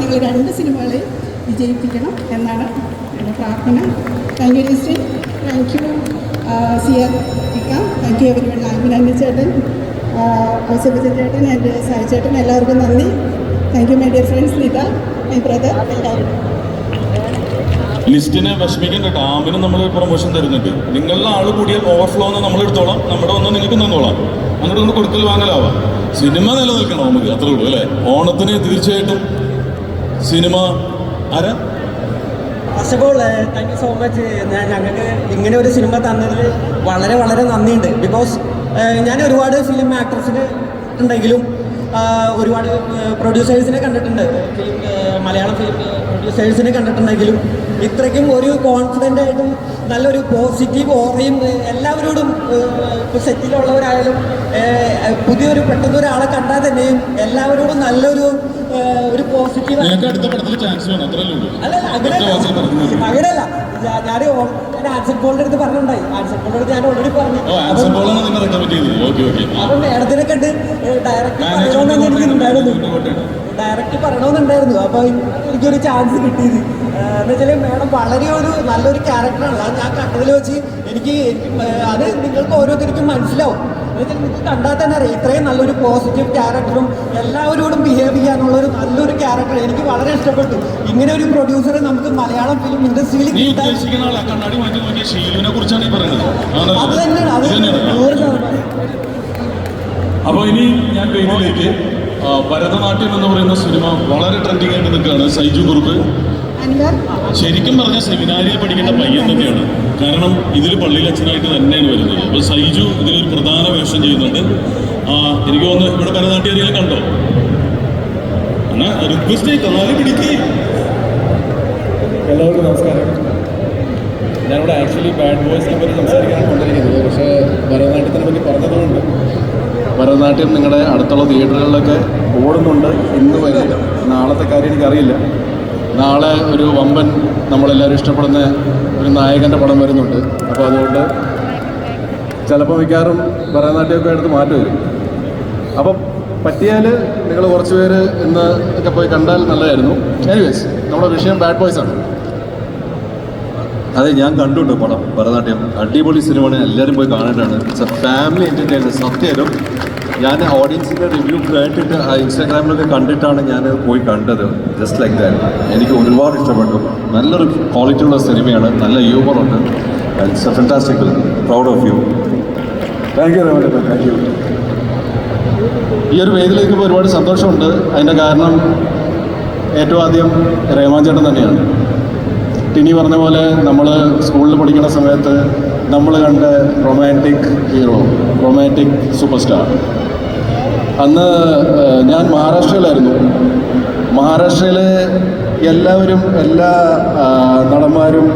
നിങ്ങൾ രണ്ട് സിനിമകളെ വിജയിപ്പിക്കണം എന്നാണ് എന്റെ പ്രാർത്ഥന. താങ്ക് യു ഡിസ്ട്രി താങ്ക് യു സി ആർ ഇക്ക. Thank you everyone Abhinanda ചേട്ടൻ ഔസഫിജൻ ചേട്ടൻ എന്റെ സായി ചേട്ടൻ എല്ലാവർക്കും നന്ദി. Thank you my dear friends Nitha my brother എല്ലാവരും. ലിസ്റ്റിനെ വിഷമിക്കേണ്ട ഡാമിന് നമ്മൾ പ്രൊമോഷൻ തരുന്നുണ്ട്. നിങ്ങളുടെ ആൾ കൂടിയ ഓവർഫ്ലോ എന്ന് നമ്മൾ എടുത്തോളാം. നമ്മുടെ ഒന്ന് നിങ്ങൾക്ക് തന്നോളാം അങ്ങോട്ട് ഒന്ന് കൊടുക്കൽ വാങ്ങലാവാം. സിനിമ നിലനിൽക്കണം നമുക്ക് അത്രേ ഉള്ളൂ അല്ലേ? ഓണത്തിന് തീർച്ചയായിട്ടും സിനിമ ആരാ? താങ്ക് യു സോ മച്ച് ഞങ്ങൾക്ക് ഇങ്ങനെ ഒരു സിനിമ തന്നതിൽ വളരെ വളരെ നന്ദിയുണ്ട്. ബിക്കോസ് ഞാൻ ഒരുപാട് ഫിലിം ആക്ട്രസിന് ഉണ്ടെങ്കിലും ഒരുപാട് പ്രൊഡ്യൂസേഴ്സിനെ കണ്ടിട്ടുണ്ട്. ഫിലിം മലയാളം ഫിലിം പ്രൊഡ്യൂസേഴ്സിനെ കണ്ടിട്ടുണ്ടെങ്കിലും ഇത്രയ്ക്കും ഒരു കോൺഫിഡന്റ് ആയിട്ടും നല്ലൊരു പോസിറ്റീവ് ഓറയും എല്ലാവരോടും ഇപ്പോൾ സെറ്റിലുള്ളവരായാലും പുതിയൊരു പെട്ടെന്ന് ഒരാളെ കണ്ടാൽ തന്നെയും എല്ലാവരോടും നല്ലൊരു ഒരു പോസിറ്റീവ് അല്ലല്ല അങ്ങനെയല്ല അങ്ങനെയല്ല ഞാൻ ഞാൻ ആൻസർ ബോളിന്റെ അടുത്ത് പറഞ്ഞിട്ടുണ്ടായി. ആൻസർ ബോളിന്റെ അടുത്ത് ഞാൻ ഓൾറെഡി പറഞ്ഞു. അപ്പം മേഡത്തിനെ കണ്ട് ഡയറക്റ്റ് പറയണമെന്ന് എനിക്കുണ്ടായിരുന്നു ഡയറക്റ്റ് പറയണമെന്നുണ്ടായിരുന്നു. അപ്പോൾ എനിക്കൊരു ചാൻസ് കിട്ടിയത്. ഏഹ് എന്ന് വെച്ചാൽ മേഡം വളരെ ഒരു നല്ലൊരു ക്യാരക്ടറാണ് അത് ഞാൻ കണ്ടതിൽ വെച്ച് എനിക്ക് അത് നിങ്ങൾക്ക് ഓരോരുത്തർക്കും മനസ്സിലാവും. നിങ്ങൾക്ക് കണ്ടാൽ തന്നെ അറിയാം. ഇത്രയും നല്ലൊരു പോസിറ്റീവ് ക്യാരക്ടറും എല്ലാവരോടും ബിഹേവ് ചെയ്യാനുള്ള ഒരു നല്ലൊരു ക്യാരക്ടർ എനിക്ക് വളരെ ഇഷ്ടപ്പെട്ടു. ഇങ്ങനെ ഒരു പ്രൊഡ്യൂസറെ നമുക്ക് മലയാളം ഫിലിം ഇൻഡസ്ട്രിയിൽ അത് തന്നെയാണ്. അത് അപ്പോൾ ഇനി ഞാൻ പേരിലേക്ക് ഭരതനാട്യം എന്ന് പറയുന്ന സിനിമ വളരെ ട്രെൻഡിങ് ആയിട്ട് നിൽക്കുകയാണ് സൈജു കുറുപ്പ്. ശരിക്കും പറഞ്ഞ സെമിനാരിയിൽ പഠിക്കേണ്ട പയ്യൻ കാരണം ഇതിൽ പള്ളിയിൽ അച്ഛനായിട്ട് തന്നെയാണ് വരുന്നത്. അപ്പോൾ സൈജു ഇതിലൊരു പ്രധാന വേഷം ചെയ്യുന്നുണ്ട്. ആ, എനിക്ക് തോന്നുന്നു ഇവിടെ ഭരതനാട്യം അറിയാൻ കണ്ടോ എന്നാ റിക്വസ്റ്റ് കന്നാലി പിടിക്കേ എല്ലാവർക്കും നമസ്കാരം. ഞാനിവിടെ ആക്ച്വലി ബാഡ് ബോയ്സിനെ പറ്റി സംസാരിക്കാൻ കൊണ്ടിരിക്കുന്നത് പക്ഷേ ഭരതനാട്യത്തിനെ പറ്റി പറഞ്ഞതുകൊണ്ട്. ഭരതനാട്യം നിങ്ങളുടെ അടുത്തുള്ള തിയേറ്ററുകളിലൊക്കെ ഓടുന്നുണ്ട്. ഇന്ന് വരില്ല. നാളത്തെ കാര്യം എനിക്കറിയില്ല. നാളെ ഒരു വമ്പൻ നമ്മളെല്ലാവരും ഇഷ്ടപ്പെടുന്ന ഒരു നായകന്റെ പടം വരുന്നുണ്ട്. അപ്പോൾ അതുകൊണ്ട് ചിലപ്പോൾ മിക്കവാറും ഭരതനാട്യമൊക്കെ എടുത്ത് മാറ്റി വരും. അപ്പം പറ്റിയാൽ നിങ്ങൾ കുറച്ച് പേര് ഇന്ന് ഒക്കെ പോയി കണ്ടാൽ നല്ലതായിരുന്നു. എനിവേസ് നമ്മുടെ വിഷയം ബാഡ് ബോയ്സ് ആണ്. അതെ ഞാൻ കണ്ടുണ്ട് പടം ഭരതനാട്യം. അടിപൊളി സിനിമയാണ് എല്ലാവരും പോയി കാണേണ്ടതാണ് ഫാമിലി എന്റർടൈനർ സത്യമായിട്ടും ഞാൻ ഓഡിയൻസിന്റെ റിവ്യൂ കേട്ടിട്ട് ആ ഇൻസ്റ്റാഗ്രാമിലൊക്കെ കണ്ടിട്ടാണ് ഞാൻ പോയി കണ്ടത്. ജസ്റ്റ് ലൈക്ക് ദാറ്റ് എനിക്ക് ഒരുപാട് ഇഷ്ടപ്പെട്ടു. നല്ലൊരു ക്വാളിറ്റി ഉള്ള സിനിമയാണ് നല്ല ഹ്യൂമർ ഉണ്ട്. It's a fantastic proud of you thank you thank you ഈ ഒരു വേദിയിലേക്ക് ഒരുപാട് സന്തോഷമുണ്ട്. അതിന്റെ കാരണം ഏറ്റവും ആദ്യം രേമാചേട്ടൻ തന്നെയാണ്. ടിനി പറഞ്ഞ പോലെ നമ്മൾ സ്കൂളിൽ പഠിക്കുന്ന സമയത്ത് നമ്മൾ കണ്ട romantic hero romantic super star അന്ന് ഞാൻ മഹാരാഷ്ട്രയിലായിരുന്നു. മഹാരാഷ്ട്രയിലെ എല്ലാവരും എല്ലാ നടന്മാരും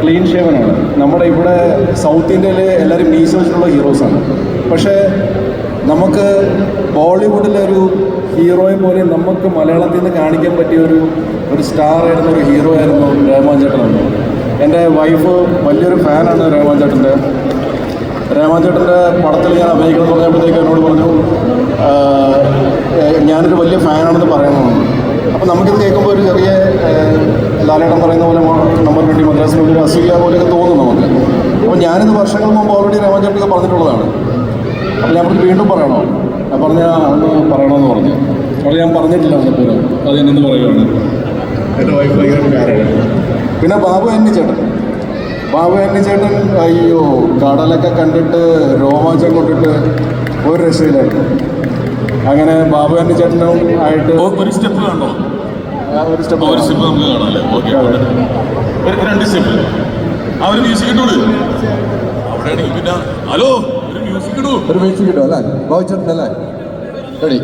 ക്ലീൻ ഷേവനാണ്. നമ്മുടെ ഇവിടെ സൗത്ത് ഇന്ത്യയിലെ എല്ലാവരും മീശ വെച്ചിട്ടുള്ള ഹീറോസാണ് പക്ഷേ നമുക്ക് ബോളിവുഡിലെ ഒരു ഹീറോയെ പോലെ നമുക്ക് മലയാളത്തിൽ നിന്ന് കാണിക്കാൻ പറ്റിയ ഒരു ഒരു സ്റ്റാർ ആയിരുന്ന ഒരു ഹീറോ ആയിരുന്നു രഹ്മാൻ എന്റെ വൈഫ് വലിയൊരു ഫാനാണ് രഹ്മാൻ ചേട്ടന്റെ രഹ്മാൻ ചേട്ടന്റെ പടത്തിൽ ഞാൻ അഭിനയിക്കണം എന്ന് പറഞ്ഞപ്പോഴത്തേക്ക് എന്നോട് പറഞ്ഞു "ആ, ഏഹ്, ഞാനൊരു വലിയ ഫാനാണെന്ന് പറയണമെന്ന് അപ്പോൾ നമുക്കിത് കേൾക്കുമ്പോൾ ഒരു ചെറിയ ലാലേട്ടം ലാലേട്ടൻ പറയുന്ന പോലെ നമ്മൾ വേണ്ടി മദ്രാസിൽ ഒരു അസൂയ പോലെയൊക്കെ തോന്നുന്നു നമുക്ക്. അപ്പോൾ ഞാനിത് വർഷങ്ങൾ മുമ്പ് ഓൾറെഡി രഹ്മാൻ പറഞ്ഞിട്ടുള്ളതാണ്. അപ്പോൾ ഞാൻ വീണ്ടും പറയണോ? ഞാൻ പറഞ്ഞ അന്ന് പറയണമെന്ന് പറഞ്ഞു. അപ്പോൾ ഞാൻ പറഞ്ഞിട്ടില്ല അന്നപ്പോഴും അത് എന്നു പറയുകയാണ് എന്റെ വൈഫ് ഭയങ്കര പിന്നെ ബാബു എന്നെ ചേട്ടൻ. ബാബു ചേട്ടൻ അയ്യോ കടലൊക്കെ കണ്ടിട്ട് രോമാഞ്ചം കൊണ്ടിട്ട് ഒരു രക്ഷയിലായിരുന്നു അങ്ങനെ ബാബു ചേട്ടനും ആയിട്ട് ഒരു സ്റ്റെപ്പ് കണ്ടോ ഒരു സ്റ്റെപ്പ് ഒരു സ്റ്റെപ്പ് നമുക്ക് കാണാം അല്ലേ? ഓക്കെ രണ്ട് സ്റ്റെപ്പ് ആ ഒരു മ്യൂസിക് ഇട്ടോളൂ. അവിടെ പിന്നെ ഹലോ ഒരു മ്യൂസിക് ഇടൂ. ഒരു മ്യൂസിക് ഇടൂ അല്ലേ? ബാബു ചേട്ടൻ അല്ലേ? റെഡി.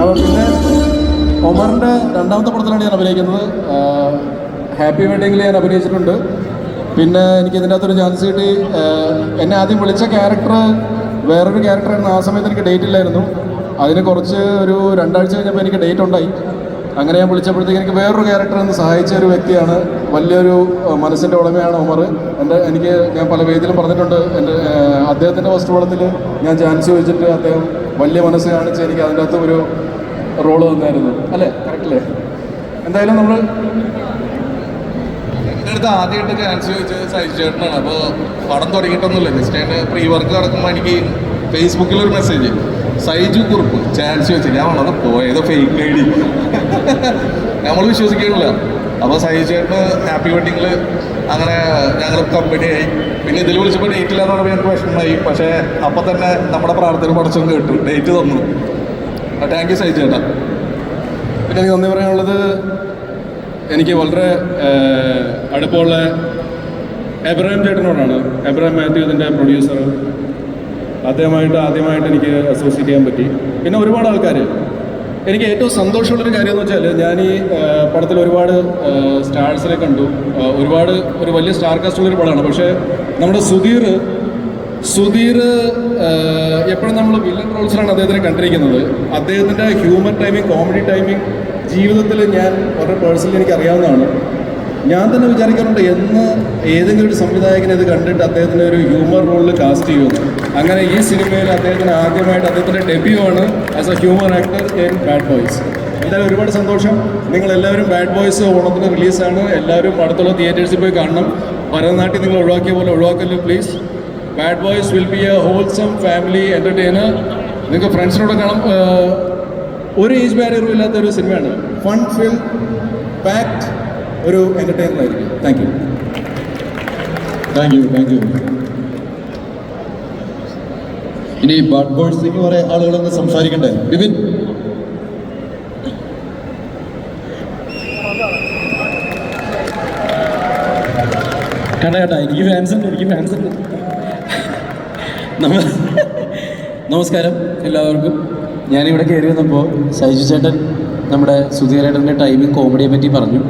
അപ്പോൾ പിന്നെ ഒമറിന്റെ രണ്ടാമത്തെ പടത്തിലാണ് ഞാൻ അഭിനയിക്കുന്നത്. ഹാപ്പി വെഡിങ്ങിൽ ഞാൻ അഭിനയിച്ചിട്ടുണ്ട്. പിന്നെ എനിക്ക് ഇതിന്റെ അകത്തൊരു ചാൻസ് കിട്ടി. എന്നെ ആദ്യം വിളിച്ച ക്യാരക്ടർ വേറൊരു ക്യാരക്ടറായിരുന്നു ആ സമയത്ത് എനിക്ക് ഡേറ്റ് ഇല്ലായിരുന്നു. അതിന് കുറച്ച് ഒരു രണ്ടാഴ്ച കഴിഞ്ഞപ്പോൾ എനിക്ക് ഡേറ്റ് ഉണ്ടായി. അങ്ങനെ ഞാൻ വിളിച്ചപ്പോഴത്തേക്ക് എനിക്ക് വേറൊരു ക്യാരക്ടർ എന്ന് സഹായിച്ച ഒരു വ്യക്തിയാണ്. വലിയൊരു മനസ്സിന്റെ ഉടമയാണ് ഉമർ. എന്റെ എനിക്ക് ഞാൻ പല വേദിയിലും പറഞ്ഞിട്ടുണ്ട്. എന്റെ അദ്ദേഹത്തിന്റെ ഫസ്റ്റ് പടത്തിൽ ഞാൻ ചാൻസ് ചോദിച്ചിട്ട് അദ്ദേഹം വലിയ മനസ്സ് കാണിച്ച് എനിക്ക് അതിന്റെ അകത്ത് ഒരു റോൾ തന്നായിരുന്നു. അല്ലേ? കറക്റ്റല്ലേ എന്തായാലും നമ്മൾ അടുത്ത് ആദ്യമായിട്ട് ചാൻസ് ചോദിച്ചത് സൈസ് ചേട്ടനാണ്. അപ്പോൾ പടം തുടങ്ങിയിട്ടൊന്നുമില്ല. ജസ്റ്റ് പ്രീ വർക്ക് നടക്കുമ്പോൾ എനിക്ക് ഫേസ്ബുക്കിൽ ഒരു മെസ്സേജ് സൈജു കുറുപ്പ്. ചാൻസ് വെച്ച് ഞാൻ വളരെ പോയത് ഫേക്ക് ഐ ഡി നമ്മൾ വിശ്വസിക്കണില്ല അപ്പോൾ സൈജു ചേട്ടന് ഹാപ്പി വെഡിങ്ങിൽ അങ്ങനെ ഞങ്ങൾ കമ്പനി ആയി. പിന്നെ ഇതിൽ വിളിച്ചപ്പോൾ ഡേറ്റ് ഇല്ലാന്ന് പറഞ്ഞപ്പോൾ ഞങ്ങൾക്ക് വിഷമമായി. പക്ഷേ അപ്പം തന്നെ നമ്മുടെ പ്രാർത്ഥന പഠിച്ചു കേട്ടു. ഡേറ്റ് തന്നു. താങ്ക് യു സൈജു ചേട്ടാ. പിന്നെ എനിക്ക് നന്ദി പറയാനുള്ളത് എനിക്ക് വളരെ അടുപ്പമുള്ള എബ്രഹാം ചേട്ടനോടാണ്. എബ്രഹാം മാത്യു ഇതിന്റെ പ്രൊഡ്യൂസർ അദ്ദേഹമായിട്ട് ആദ്യമായിട്ട് എനിക്ക് അസോസിയേറ്റ് ചെയ്യാൻ പറ്റി. പിന്നെ ഒരുപാട് ആൾക്കാർ എനിക്ക് ഏറ്റവും സന്തോഷമുള്ളൊരു കാര്യം എന്ന് വെച്ചാൽ ഞാൻ ഈ പടത്തിൽ ഒരുപാട് സ്റ്റാർസിനെ കണ്ടു. ഒരുപാട് ഒരു വലിയ സ്റ്റാർ കാസ്റ്റ് ഉള്ളൊരു പടമാണ്. പക്ഷേ നമ്മുടെ സുധീർ സുധീർ എപ്പോഴും നമ്മൾ വില്ലൻ റോൾസിലാണ് അദ്ദേഹത്തിനെ കണ്ടിരിക്കുന്നത്. അദ്ദേഹത്തിന്റെ ഹ്യൂമൻ ടൈമിങ് കോമഡി ടൈമിങ് ജീവിതത്തിൽ ഞാൻ വളരെ പേഴ്സണലി എനിക്ക് അറിയാവുന്നതാണ്. ഞാൻ തന്നെ വിചാരിക്കാറുണ്ട് എന്ന് ഏതെങ്കിലും ഒരു സംവിധായകനെ ഇത് കണ്ടിട്ട് അദ്ദേഹത്തിന്റെ ഒരു ഹ്യൂമർ റോളിൽ കാസ്റ്റ് ചെയ്യുമെന്ന്. അങ്ങനെ ഈ സിനിമയിൽ അദ്ദേഹത്തിന് ആദ്യമായിട്ട് അദ്ദേഹത്തിന്റെ ഡെബ്യൂ ആണ് as a human actor in Bad Boys എന്തായാലും ഒരുപാട് സന്തോഷം. നിങ്ങൾ എല്ലാവരും ബാഡ് ബോയ്സ് ഓണത്തിന് റിലീസാണ് എല്ലാവരും അടുത്തുള്ള തിയേറ്റേഴ്സിൽ പോയി കാണണം. ഭരതനാട്യം നിങ്ങൾ ഒഴിവാക്കിയ പോലെ ഒഴിവാക്കല്ലോ please Bad Boys will be a wholesome family entertainer നിങ്ങൾക്ക് ഫ്രണ്ട്സിനോട് കാണാം. ഒരു ഏജ് ബാരിയറും ഇല്ലാത്ത ഒരു സിനിമയാണ്. ഫൺ ഫിൽ പാക്ഡ് ഒരു എന്റർടൈനർ ആയിരിക്കും. Thank you thank you thank you ഇനി ബാഡ് ബോയ്സിന് കുറെ ആളുകളൊന്ന് സംസാരിക്കണ്ടേ? ബിബിൻ കേട്ടാ കേട്ടാ എനിക്ക് ഫാൻസ് ഉണ്ട് എനിക്ക് ഫാൻസ് ഉണ്ട്. നമസ്കാരം എല്ലാവർക്കും. ഞാനിവിടെ കയറി വന്നപ്പോൾ സൈജു ചേട്ടൻ നമ്മുടെ സുധീരേട്ടന്റെ ടൈമിംഗ് കോമഡിയെ പറ്റി പറഞ്ഞു.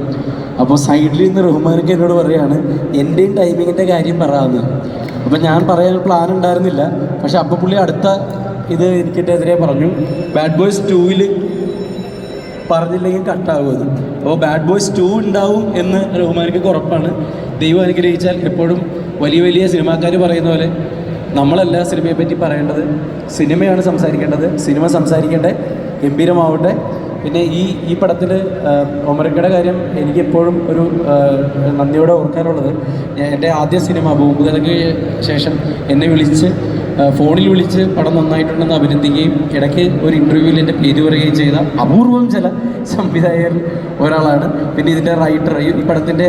അപ്പോൾ സൈഡിൽ നിന്ന് റഹ്മാനൊക്കെ എന്നോട് പറയുകയാണ് എന്റെയും ടൈമിങ്ങിന്റെ കാര്യം പറയാമെന്ന് അപ്പോൾ ഞാൻ പറയാൻ പ്ലാൻ ഉണ്ടായിരുന്നില്ല. പക്ഷെ അപ്പോൾ പുള്ളി അടുത്ത ഇത് എനിക്കെതിരെ പറഞ്ഞു. ബാഡ് ബോയ്സ് ടൂവിൽ പറഞ്ഞില്ലെങ്കിൽ കട്ടാകും അത്. അപ്പോൾ ബാഡ് ബോയ്സ് ടു ഉണ്ടാവും എന്ന് റഹ്മാനിക്ക് ഉറപ്പാണ്. ദൈവം അനുഗ്രഹിച്ചാൽ എപ്പോഴും വലിയ വലിയ സിനിമാക്കാർ പറയുന്ന പോലെ നമ്മളല്ല സിനിമയെ പറ്റി പറയേണ്ടത്. സിനിമയാണ് സംസാരിക്കേണ്ടത്. സിനിമ സംസാരിക്കേണ്ടത് ഗംഭീരമാവട്ടെ. പിന്നെ ഈ ഈ പടത്തിൽ ഒമരക്കയുടെ കാര്യം എനിക്കെപ്പോഴും ഒരു നന്ദിയോടെ ഓർക്കാനുള്ളത് എന്റെ ആദ്യ സിനിമ ഭൂമുഖതയ്ക്ക് ശേഷം എന്നെ വിളിച്ച് ഫോണിൽ വിളിച്ച് പടം നന്നായിട്ടുണ്ടെന്ന് അഭിനന്ദിക്കുകയും ഇടയ്ക്ക് ഒരു ഇന്റർവ്യൂവിൽ എന്റെ പേര് പറയുകയും ചെയ്ത അപൂർവം ചില സംവിധായകരിൽ ഒരാളാണ്. പിന്നെ ഇതിന്റെ റൈറ്റർ ഈ പടത്തിന്റെ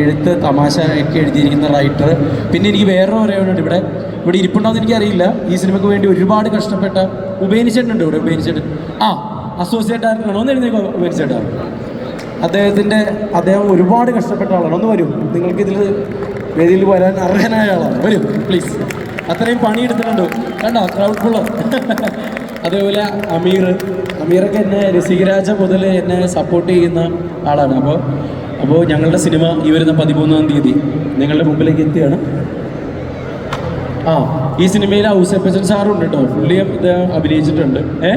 എഴുത്ത് തമാശ ഒക്കെ എഴുതിയിരിക്കുന്ന റൈറ്റർ പിന്നെ എനിക്ക് വേറെ ഒരാളുണ്ട് ഇവിടെ. ഇവിടെ ഇരിപ്പുണ്ടോ എന്ന് എനിക്കറിയില്ല. ഈ സിനിമയ്ക്ക് വേണ്ടി ഒരുപാട് കഷ്ടപ്പെട്ട ഉപേനിച്ചിട്ടുണ്ട് ഇവിടെ ഉപേനിച്ചിട്ട് ആ അസോസിയേറ്റ് ഡയറക്ടറാണ് ഒന്ന് എഴുന്നേക്കോ ഉപേനിച്ചേട്ടാ അദ്ദേഹത്തിന്റെ അദ്ദേഹം ഒരുപാട് കഷ്ടപ്പെട്ട ആളാണ്. ഒന്ന് വരും. നിങ്ങൾക്ക് ഇതിൽ വേദിയിൽ വരാൻ അർഹനായ ആളാണ്. വരും പ്ലീസ് അത്രയും പണിയെടുത്തിട്ടുണ്ട്. കണ്ടോ? ക്രൗഡ് ഫുള്ള് അതേപോലെ അമീർ. അമീറൊക്കെ എന്നെ രസികരാജ മുതൽ എന്നെ സപ്പോർട്ട് ചെയ്യുന്ന ആളാണ്. അപ്പോൾ അപ്പോൾ ഞങ്ങളുടെ സിനിമ ഈ വരുന്ന പതിമൂന്നാം തീയതി നിങ്ങളുടെ മുമ്പിലേക്ക് എത്തിയാണ്. ആ ഈ സിനിമയിൽ ഔസേപ്പച്ചൻ സാറുണ്ട് കേട്ടോ. പുള്ളിയും ഇത് അഭിനയിച്ചിട്ടുണ്ട്. ഏ?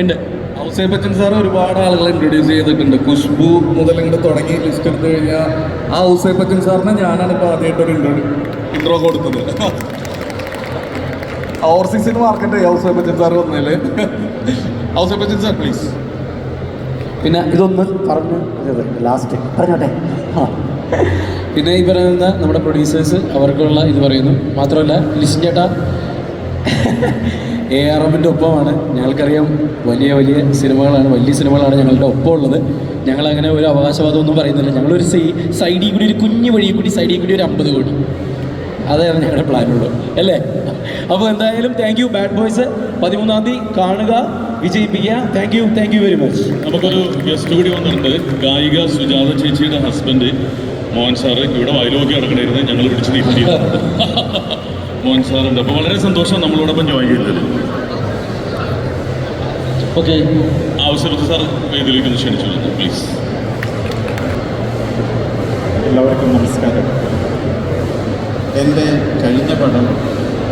ഉണ്ട്. ഔസേ ബച്ചൻ സാർ ഒരുപാട് ആളുകളെ ഇൻട്രൊഡ്യൂസ് ചെയ്തിട്ടുണ്ട്. ഖുഷ്ബു മുതൽ ഇങ്ങോട്ട് തുടങ്ങി ലിസ്റ്റ് എടുത്തു കഴിഞ്ഞാൽ ആ ഔസേ ബച്ചൻ സാറിനെ ഞാനാണ് ഇപ്പോൾ ആദ്യമായിട്ട് ഒരു ഇൻട്രോ ഇൻട്രോ കൊടുത്തത്. ഓവർസീസിന് മാർക്കറ്റ് ഔസേ ബച്ചൻ സാർ വന്നില്ലേ ഔസേ ബച്ചൻ സാർ പ്ലീസ് പിന്നെ ഇതൊന്ന് പറഞ്ഞു ലാസ്റ്റ് പറഞ്ഞോട്ടെ. പിന്നെ ഈ പറയുന്ന നമ്മുടെ പ്രൊഡ്യൂസേഴ്സ് അവർക്കുള്ള ഇത് പറയുന്നു. മാത്രമല്ല ലിസ്റ്റ് ചേട്ടാ എ ആർ എമ്മിന്റെ ഒപ്പമാണ്. ഞങ്ങൾക്കറിയാം വലിയ വലിയ സിനിമകളാണ് വലിയ സിനിമകളാണ് ഞങ്ങളുടെ ഒപ്പം ഉള്ളത് ഞങ്ങളങ്ങനെ ഒരു അവകാശവാദമൊന്നും പറയുന്നില്ല. ഞങ്ങളൊരു സൈ സൈഡിൽ കൂടി ഒരു കുഞ്ഞു വഴിയിൽ കൂടി സൈഡിൽ കൂടി ഒരു അമ്പത് കോടി. അതായിരുന്നു ഞങ്ങളുടെ പ്ലാനുള്ളൂ അല്ലേ? അപ്പോൾ എന്തായാലും താങ്ക് യു ബാഡ് ബോയ്സ് പതിമൂന്നാം തീയതി കാണുക. വിജയിപ്പിക്കുക thank you thank you very much നമുക്കൊരു ഗസ്റ്റ് കൂടി വന്നിട്ടുണ്ട്. ഗായിക സുജാത ചേച്ചിയുടെ ഹസ്ബൻഡ് മോഹൻ സാറ്. ഇവിടെ വയലോക്കി നടക്കണമായിരുന്നു ഞങ്ങൾ പിടിച്ച് നിർത്തി മോഹൻ സാറുണ്ട്. അപ്പോൾ വളരെ സന്തോഷം നമ്മളോടൊപ്പം ജോയിൻ ചെയ്തത് ഓക്കെ. ആവശ്യപ്പെട്ട് സാർ വേദിയിലേക്ക് ഒന്ന് ക്ഷണിച്ചു പ്ലീസ് എല്ലാവർക്കും നമസ്കാരം. എന്റെ കഴിഞ്ഞ പടം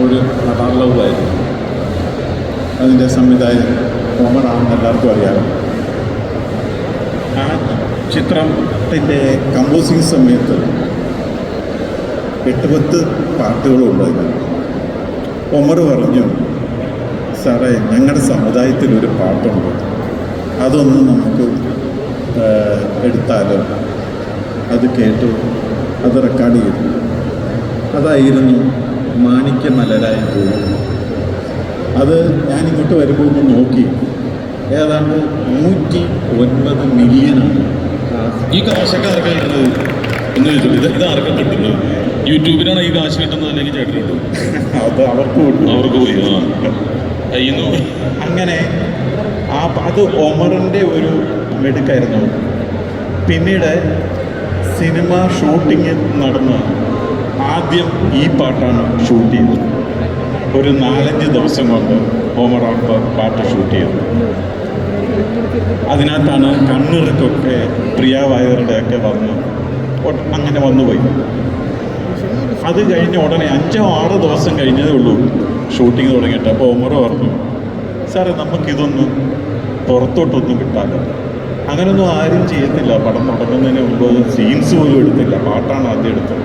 ഒരു കടാർലവായിരുന്നു അതിന്റെ സംവിധായകൻ കോമറാണെന്ന് എല്ലാവർക്കും അറിയാം. ആ ചിത്രത്തിന്റെ കമ്പോസിങ് സമയത്ത് എട്ട് പത്ത് പാട്ടുകളുണ്ടായിരുന്നു. ഒമർ പറഞ്ഞു സാറേ ഞങ്ങളുടെ സമുദായത്തിൽ ഒരു പാട്ടുണ്ട്. അതൊന്ന് നമുക്ക് എടുത്താലോ? അത് കേട്ടു അത് റെക്കോർഡ് ചെയ്തു. അതായിരുന്നു മാണിക്യ മലരായ തോന്നി അത് ഞാൻ ഇങ്ങോട്ട് വരുമ്പോൾ ഒന്ന് നോക്കി. ഏതാണ്ട് നൂറ്റി ഒൻപത് മില്യനാണ് ഈ കാശക്കാർക്ക് കിട്ടുന്നത് എന്ന് ചോദിച്ചു ഇത് ഇത് ആർക്കും കിട്ടുന്നത്? യൂട്യൂബിനാണ് ഈ കാശ് കിട്ടുന്നത് അല്ലെങ്കിൽ ചേട്ടനുണ്ടോ? അത് അവർക്ക് അവർക്ക് പോയി ആ. കയ്യിൽ അങ്ങനെ ആ അത് ഒമറിന്റെ ഒരു മെടുക്കായിരുന്നു. പിന്നീട് സിനിമ ഷൂട്ടിങ് നടന്ന. ആദ്യം ഈ പാട്ടാണ് ഷൂട്ട് ചെയ്തത്. ഒരു നാലഞ്ച് ദിവസം കൊണ്ട് ഓമർ അക്ബർ പാട്ട് ഷൂട്ട് ചെയ്തു. അതിനകത്താണ് കണ്ണിറുക്കൊക്കെ പ്രിയ ഒക്കെ വന്ന് അങ്ങനെ വന്നുപോയി. അത് കഴിഞ്ഞ ഉടനെ അഞ്ചോ ആറോ ദിവസം കഴിഞ്ഞതേ ഉള്ളൂ. ഷൂട്ടിങ് തുടങ്ങിയിട്ട്. അപ്പോൾ ഒമർ പറഞ്ഞു സാറേ നമുക്കിതൊന്നും പുറത്തോട്ടൊന്നും കിട്ടാനില്ല അങ്ങനൊന്നും ആരും ചെയ്യത്തില്ല. പടം തുടങ്ങുന്നതിന് മുമ്പ് സീൻസ് പോലും എടുത്തില്ല. പാട്ടാണ് ആദ്യം എടുത്തത്.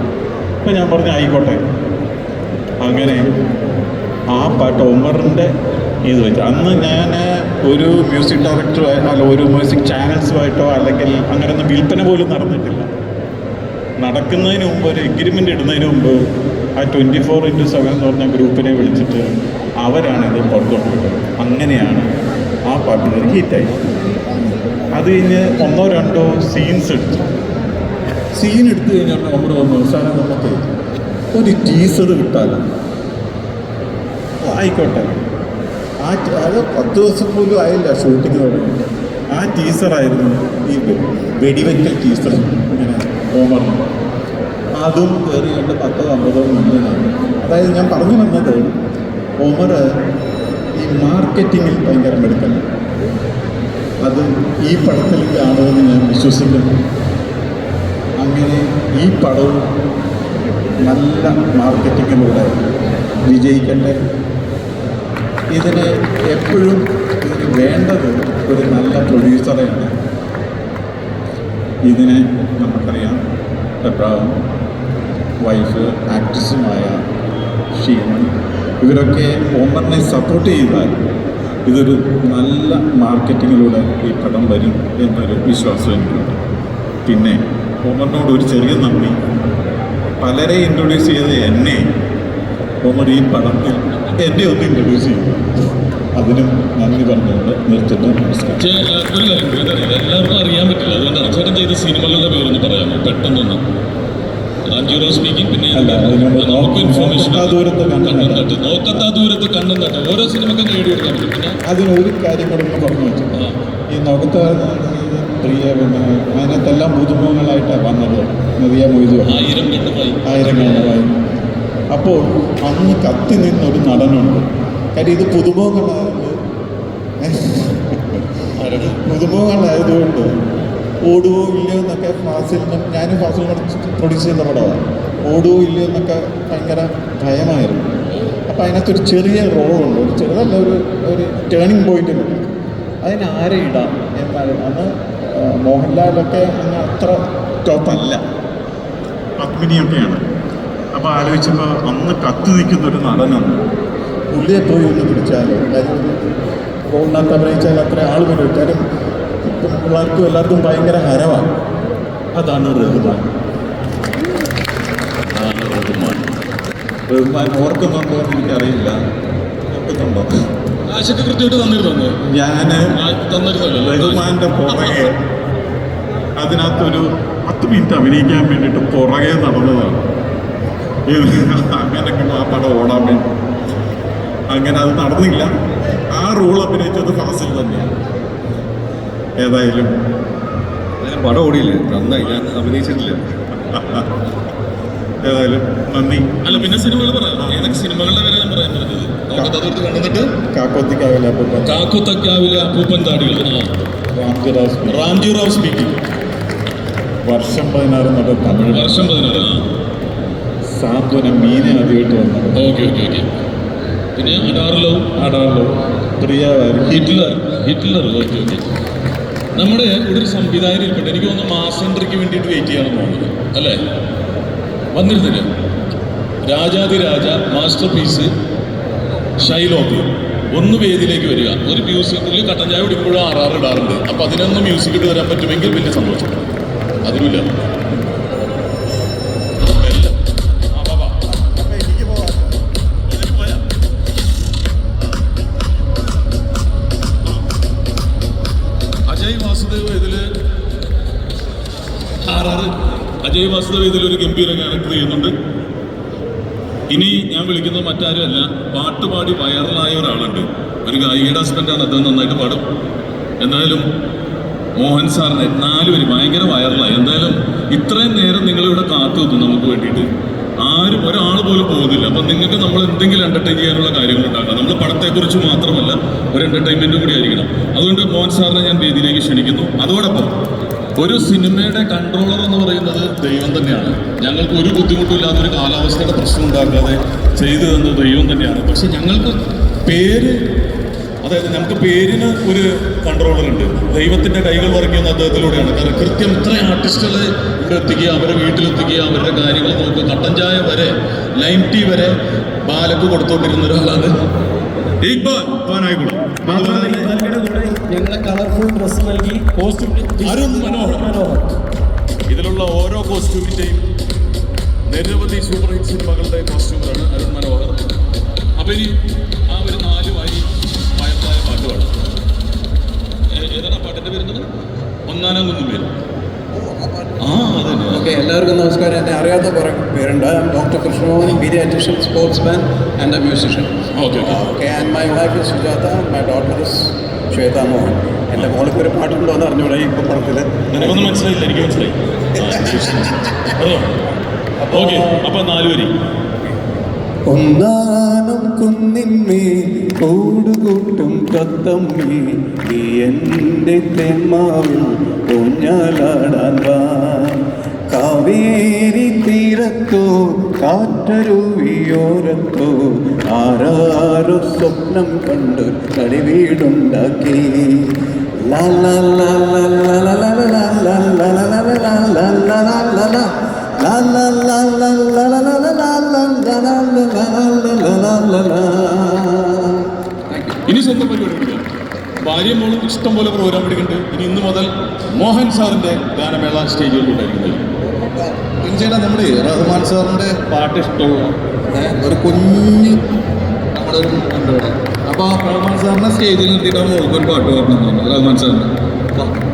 അപ്പോൾ ഞാൻ പറഞ്ഞു ആയിക്കോട്ടെ. അങ്ങനെ ആ പാട്ട് ഒമറിന്റെ ഇത് വെച്ച്. അന്ന് ഞാൻ ഒരു മ്യൂസിക് ഡയറക്ടറോ അല്ല ഒരു മ്യൂസിക് ചാനൽസുമായിട്ടോ അല്ലെങ്കിൽ അങ്ങനെയൊന്നും വിൽപ്പന പോലും നടന്നിട്ടില്ല. നടക്കുന്നതിന് മുമ്പ് ഒരു എഗ്രിമെന്റ് ഇടുന്നതിന് മുമ്പ് ആ ട്വന്റി ഫോർ ഇന്റു സെവൻ എന്ന് പറഞ്ഞ ഗ്രൂപ്പിനെ വിളിച്ചിട്ട് അവരാണിത് പുറത്തോട്ട് അങ്ങനെയാണ് ആ പാട്ട് ഹിറ്റായി അത് കഴിഞ്ഞ് ഒന്നോ രണ്ടോ സീൻസ് എടുത്തു. സീൻ എടുത്തു കഴിഞ്ഞാൽ നമ്മൾ വന്നു സാറേ നമുക്ക് ഒരു ടീസർ കിട്ടാൻ ആയിക്കോട്ടെ. ആ അത് പത്ത് ദിവസം പോലും ആയില്ല ഷൂട്ടിങ് തുടങ്ങി. ആ ടീസറായിരുന്നു ഈ വെടിവെക്കൽ ടീസർ ഇങ്ങനെ ഓമറിന് അതും കയറി കണ്ട് പത്തോ അമ്പതോ മുന്നിലാണ് അതായത് ഞാൻ പറഞ്ഞു വന്നത് ഒമർ ഈ മാർക്കറ്റിങ്ങിൽ ഭയങ്കര മെടുക്കണം അത് ഈ പടത്തിൽ കാണുമെന്ന് ഞാൻ വിശ്വസിക്കുന്നു. അങ്ങനെ ഈ പടവും നല്ല മാർക്കറ്റിങ്ങിലൂടെ വിജയിക്കട്ടെ. ഇതിന് എപ്പോഴും ഇതിന് വേണ്ടത് ഒരു നല്ല പ്രൊഡ്യൂസറെയാണ് ഇതിനെ നമുക്കറിയാം. എബ്രാഹിം വൈഫ് ആക്ട്രസുമായ ഷീമൻ ഇവരൊക്കെ ഓമറിനെ സപ്പോർട്ട് ചെയ്താൽ ഇതൊരു നല്ല മാർക്കറ്റിങ്ങിലൂടെ ഈ പടം വരും എന്നൊരു വിശ്വാസം എനിക്കുണ്ട്. പിന്നെ ഓമറിനോട് ഒരു ചെറിയ നന്ദി. പലരെ ഇൻട്രൊഡ്യൂസ് ചെയ്ത് എന്നെ ഓമർ ഈ പടത്തിൽ എന്നെ ഒന്ന് ഇൻട്രൊഡ്യൂസ് ചെയ്തു. അതിനും നന്ദി പറഞ്ഞുകൊണ്ട് നിർത്തുന്നു. നമസ്കാരം. എല്ലാവർക്കും അറിയാൻ പറ്റില്ല. അതുകൊണ്ടാണ് ചേട്ടൻ ചെയ്ത സിനിമകളുടെ പേരൊന്ന് പറയാമോ? പെട്ടെന്നൊന്ന്. റാഞ്ചൂറോ സ്പീക്കിംഗ് പിന്നെ നമുക്ക് ഇൻഫോർമേഷൻ കണ്ണും നോക്കത്താ ദൂരത്ത് കണ്ണും നട്ട് ഓരോ സിനിമക്കും നേടി കൊടുക്കാൻ പറ്റും പിന്നെ അതിനൊരു കാര്യം കൂടെ പറഞ്ഞു വെച്ചു. ഈ നോക്കത്ത പ്രിയ പിന്നെ അതിനകത്തെല്ലാം പുതുമുഖങ്ങളായിട്ടാണ് വന്നത് നദിയ മൊയ്തു. ആയിരം കണ്ണുമായി അപ്പോൾ അന്ന് കത്തി നിന്നൊരു നടനുണ്ട്. കാര്യം ഇത് പുതുമുഖങ്ങളായത് പുതുമുഖങ്ങളായതുകൊണ്ട് ഓടുവോ ഇല്ലയോ എന്നൊക്കെ ഫാസിൽ നിന്നും ഞാനും ഫാസിൽ പ്രൊഡ്യൂസ് ചെയ്യുന്ന പടമാണ് ഓടുവോ ഇല്ലയോ എന്നൊക്കെ ഭയങ്കര ഭയമായിരുന്നു. അപ്പം അതിനകത്തൊരു ചെറിയ റോളുണ്ട് ഒരു ചെറുതല്ല ഒരു ഒരു ടേണിംഗ് പോയിന്റ് അതിന് ആരെ ഇടാം എന്നാൽ അന്ന് മോഹൻലാലൊക്കെ അങ്ങ് അത്ര ടോപ്പല്ല പത്മിനിയൊക്കെയാണ്. അപ്പോൾ ആലോചിച്ചപ്പോൾ അന്ന് കത്തി നിൽക്കുന്ന ഒരു നടനാണ് പുള്ളിയെ പോയി ഒന്ന് പിടിച്ചാലോ? കാര്യം റോളിനകത്ത് അഭിനയിച്ചാൽ അത്ര ആൾ വരും. പിള്ളേർക്കും എല്ലാവർക്കും ഭയങ്കര ഹരവാണ് അതാണ് റഹ്മാൻ. അതാണ് റഹ്മാൻ. റഹ്മാൻ ഓർക്കുന്നുണ്ടോ എന്ന് എനിക്കറിയില്ല. ഓർക്കുന്നുണ്ടോ? കാശൊക്കെ കൃത്യമായിട്ട് തന്നിരുന്നു ഞാൻ റഹ്മാന്റെ പുറകെ അതിനകത്തൊരു പത്ത് മിനിറ്റ് അഭിനയിക്കാൻ വേണ്ടിയിട്ട് പുറകെ നടന്നതാണ്. ഇത് അങ്ങനെ കണ്ടു ആ പടം ഓടാൻ വേണ്ടി. അങ്ങനെ അത് നടന്നില്ല. ആ റോൾ അഭിനയിച്ചത് ഫാസിൽ തന്നെയാണ്. ഏതായാലും. അതിന് പടം ഓടിയില്ലേ? നന്നായി. ഞാൻ അഭിനയിച്ചിട്ടില്ല. ഏതായാലും നന്ദി. അല്ല പിന്നെ സിനിമകൾ ഏതൊക്കെ സിനിമകളുടെ പേരെ ഞാൻ പറയാൻ പറഞ്ഞത് നോക്കത്താ ദൂരത്ത് കണ്ണുന്നിട്ട് കാക്കോത്തിക്കാവിലെ അപ്പൂപ്പൻ. കാക്കോത്തക്കാവിലെ അപ്പൂപ്പൻ താടികൾ റാംജി റാവ് സ്പീക്കിംഗ് വർഷം പതിനാറ് നട തമിഴ് വർഷം പതിനാറ് സാന്ത്വന മീനെ ആദ്യമായിട്ട് വന്നത് ഓക്കെ ഓക്കെ ഓക്കെ. പിന്നെ അഡാറിലോ അഡാറിലോ Priya Hitler. Hitler. Okay okay. നമ്മുടെ ഒരു സംവിധായകൻ ഇരിക്കട്ടെ എനിക്ക് തോന്നുന്നു മാസ് എൻട്രിക്ക് വേണ്ടിയിട്ട് വെയിറ്റ് ചെയ്യാണെന്ന് തോന്നുന്നത് അല്ലേ? വന്നിരുന്നില്ല. രാജാതിരാജ മാസ്റ്റർ പീസ് ഷൈലോക്ക് ഒന്ന് വേദിയിലേക്ക് വരിക. ഒരു മ്യൂസിക്കിൽ കട്ടൻ ചായ കുടിക്കുമ്പോഴും ആറാറ് ഇടാറുണ്ട്. അപ്പൊ അതിനൊന്ന് മ്യൂസിക് ഇട്ട് വരാൻ പറ്റുമെങ്കിൽ വലിയ സന്തോഷം. അതിനുമില്ല. അജയ് വാസുദേവ് ഇതിലൊരു ഗംഭീര ക്യാരക്ടർ ചെയ്യുന്നുണ്ട്. ഇനി ഞാൻ വിളിക്കുന്നത് മറ്റാരുമല്ല പാട്ടുപാടി വൈറലായ ഒരാളുണ്ട് ഒരു ഗായികയുടെ ഹസ്ബൻഡാണ് അദ്ദേഹം നന്നായിട്ട് പാടും. എന്തായാലും മോഹൻ സാറിനെ നാലുപേര് ഭയങ്കര വൈറലായി എന്തായാലും ഇത്രയും നേരം നിങ്ങളിവിടെ കാത്തു നിന്നു നമുക്ക് വേണ്ടിയിട്ട്. ആരും ഒരാൾ പോലും പോകുന്നില്ല. അപ്പം നിങ്ങൾക്ക് നമ്മൾ എന്തെങ്കിലും എന്റർടൈൻ ചെയ്യാനുള്ള കാര്യങ്ങൾ ഉണ്ടാക്കാം നമ്മൾ പടത്തെക്കുറിച്ച് മാത്രമല്ല ഒരു എന്റർടൈൻമെന്റും കൂടി ആയിരിക്കണം. അതുകൊണ്ട് മോഹൻ സാറിനെ ഞാൻ വേദിയിലേക്ക് ക്ഷണിക്കുന്നു. അതോടൊപ്പം ഒരു സിനിമയുടെ കൺട്രോളർ എന്ന് പറയുന്നത് ദൈവം തന്നെയാണ്. ഞങ്ങൾക്ക് ഒരു ബുദ്ധിമുട്ടില്ലാത്ത ഒരു കാലാവസ്ഥയുടെ പ്രശ്നം ഉണ്ടാക്കാതെ ചെയ്തു തന്നത് ദൈവം തന്നെയാണ്. പക്ഷെ ഞങ്ങൾക്ക് പേര് അതായത് നമുക്ക് പേരിന് ഒരു കൺട്രോളർ ഉണ്ട്. ദൈവത്തിന്റെ കൈകൾ വരയ്ക്കുന്ന അദ്ദേഹത്തിലൂടെയാണ്. കാരണം കൃത്യം ഇത്ര ആർട്ടിസ്റ്റുകളെ ഇവിടെ എത്തിക്കുക അവരെ വീട്ടിലെത്തിക്കുക അവരുടെ കാര്യങ്ങൾ നോക്കുക. കട്ടൻ ചായ വരെ ലൈൻ ടീ വരെ ബാലക്ക് കൊടുത്തോണ്ടിരുന്ന ഒരാളാണ്. ഇക്ബാൽ. ഇതിലുള്ള ഓരോ കോസ്റ്റ്യൂമിന്റെയും നിരവധി സൂപ്പർ ഹിറ്റ് സിനിമകളുടെ കോസ്റ്റ്യൂമാണ് അരുൺ മനോഹർ. അപ്പൊ ഇനി ആ ഒരു നാല് വരി പയർത്തായ പാട്ട് ഏതാണ് പാട്ടിന്റെ പേരുന്നത് ഒന്നാനാം കുന്നുമേൽ ഓക്കെ എല്ലാവർക്കും നമസ്കാരം. എന്നെ അറിയാത്ത കുറേ പേരുണ്ട്. Doctor Krishnamohan paediatrician sports man and a musician okay. Okay and my wife is Sujatha my daughter is Shweta Mohan. എന്റെ മോൾക്ക് ഒരു പാട്ടുണ്ടോ എന്ന് അറിഞ്ഞൂടെ ഈ പടത്തിൽ മനസ്സിലായില്ല എനിക്ക് മനസ്സിലായി. അപ്പോൾ അപ്പോൾ അപ്പൊ നാല് വരി ഒന്നാനം കുന്നിന്മേ കൂടുകൂട്ടും തത്തമ്മി നീ എന്റെ തെമ്മാവിൽ ഊഞ്ഞാലാടാൻ വാ കാവേരി തീരത്തോ കാറ്റരുവിയോരത്തോ ആരാരോ സ്വപ്നം കണ്ട് കളിവീടുണ്ടാക്കി ലാ ലാ ലാ ലാ ലാ ലാ ലാ ലാ ലാ ലാ ലാ ലാ ലാ ലാ ഇനി സ്വന്തം പരിപാടി എടുക്കുക ഭാര്യയും മോളും ഇഷ്ടം പോലെ പ്രോഗ്രാം എടുക്കുന്നുണ്ട് ഇനി ഇന്ന് മുതൽ മോഹൻ സാറിന്റെ ഗാനമേള സ്റ്റേജിൽ ഉണ്ടായിരിക്കുന്നത് ചേട്ടാ നമ്മുടെ റഹ്മാൻ സാറിന്റെ പാട്ട് ഇഷ്ടമുള്ള ഒരു കുഞ്ഞ് നമ്മുടെ ഒരു റഹ്മാൻ സാറിനെ സ്റ്റേജിൽ നിർത്തിയിട്ട് മോൾക്ക് ഒരു പാട്ട് പാടണം റഹ്മാൻ സാറിന്